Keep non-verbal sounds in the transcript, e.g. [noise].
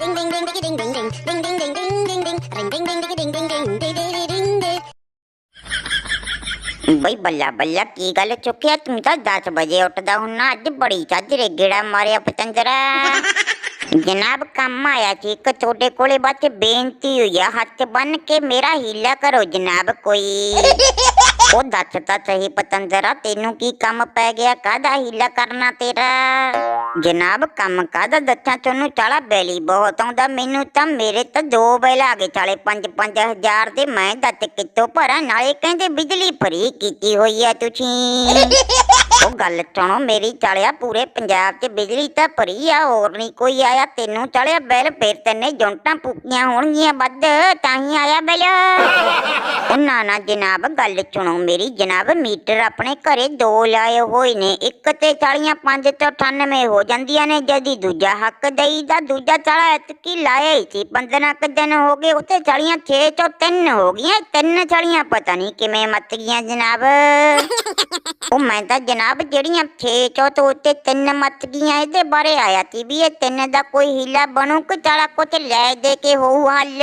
Ding ding ding ding ding ding ding ding ding ding ding ding ding ring ding ding ding ding ding ding ding ding ding ding ਬਈ ਬੱਲਾ ਬੱਲਾ ਕੀ ਗੱਲ ਚੁੱਕਿਆ ਤੂੰ ਤਾਂ 10 ਵਜੇ ਉੱਠਦਾ ਹੁੰਨਾ ਅੱਜ ਬੜੀ ਚਾਦਰੇ ਗੇੜਾ ਮਾਰਿਆ ਪਤੰਦਰਾ ਜਨਾਬ ਕੰਮ ਆਇਆ ਸੀ ਇੱਕ ਤੁਹਾਡੇ ਕੋਲੇ ਬਸ ਬੇਨਤੀ ਹੋਈ ਆ ਹੱਥ ਬੰਨ ਕੇ ਮੇਰਾ ਹੀਲਾ ਕਰੋ ਜਨਾਬ ਕੋਈ ਉਹ ਦੱਸ ਤਾਂ ਸਹੀ ਪਤੰਦਰਾ ਤੈਨੂੰ ਕੀ ਕੰਮ ਪੈ ਗਿਆ ਕਾਹਦਾ ਹੀਲਾ ਕਰਨਾ ਤੇਰਾ ਜਨਾਬ, ਕੰਮ ਕਾਹਦਾ ਦੱਸਾਂ? ਤੁਹਾਨੂੰ ਚਾਲਾ ਬੈਲੀ ਬਹੁਤ ਆਉਂਦਾ। ਮੈਨੂੰ ਤਾਂ ਮੇਰੇ ਤਾਂ ਦੋ ਬੈਲ ਆ ਗਏ ਚਾਲੇ। 5-5000 ਦੇ ਮੈਂ ਦੱਤ ਕਿੱਥੋਂ ਭਰਾਂ? ਨਾਲੇ ਕਹਿੰਦੇ ਬਿਜਲੀ ਫਰੀ ਕੀਤੀ ਹੋਈ ਆ ਤੁਸੀਂ। [laughs] ਉਹ ਗੱਲ ਸੁਣੋ, ਮੇਰੀ ਚਾਲਿਆ ਪੂਰੇ ਪੰਜਾਬ 'ਚ ਬਿਜਲੀ ਤਾਂ ਭਰੀ ਆ, ਹੋਰ ਨਹੀਂ ਕੋਈ ਆਇਆ, ਤੈਨੂੰ ਚਾਲਿਆ ਬਿੱਲ ਫੇਰ ਤੈਨੇ ਜੁੰਟਾਂ ਫੂਕੀਆਂ ਹੋਣਗੀਆਂ, ਵੱਧ ਤਾਂ ਹੀ ਆਇਆ ਬਿੱਲ। ਉਹ ਨਾ ਨਾ ਜਨਾਬ ਗੱਲ ਸੁਣੋ, ਮੇਰੀ ਜਨਾਬ ਮੀਟਰ ਆਪਣੇ ਘਰੇ ਦੋ ਲਾਏ ਹੋਏ ਨੇ, ਇੱਕ ਤੇ ਚਾਲੀਆਂ 5 ਤੋਂ 98 ਹੋ ਜਾਂਦੀਆਂ ਨੇ ਜਦੀ ਦੂਜਾ ਹੱਕ ਦਈ ਦਾ ਦੂਜਾ ਚਾਲਾ ਇਤਕੀ ਲਾਇਆ ਹੀ ਸੀ 15 ਕੁ ਦਿਨ ਹੋ ਗਏ ਉੱਤੇ ਚਾਲੀਆਂ 6 ਤੋਂ 3 ਹੋ ਗਈਆਂ, ਤਿੰਨ ਚਾਲੀਆਂ ਪਤਾ ਨਹੀਂ ਕਿਵੇਂ ਮੱਤ ਗਈਆਂ ਜਨਾਬ। ਉਹ ਮੈਂ ਤਾਂ ਜਨਾਬ ਜਿਹੜੀਆਂ 6 ਚੋਂ ਤੋਂ ਉੱਤੇ ਤਿੰਨ ਮਤਗੀਆਂ ਇਹਦੇ ਬਾਰੇ ਆਇਆ ਸੀ ਵੀ ਇਹ ਤਿੰਨ ਦਾ ਕੋਈ ਹੀਲਾ ਬਣੂ ਕਿ ਚਾਲਾ ਕੁਛ ਲੈ ਦੇ ਕੇ ਹੋਊ ਹੱਲ।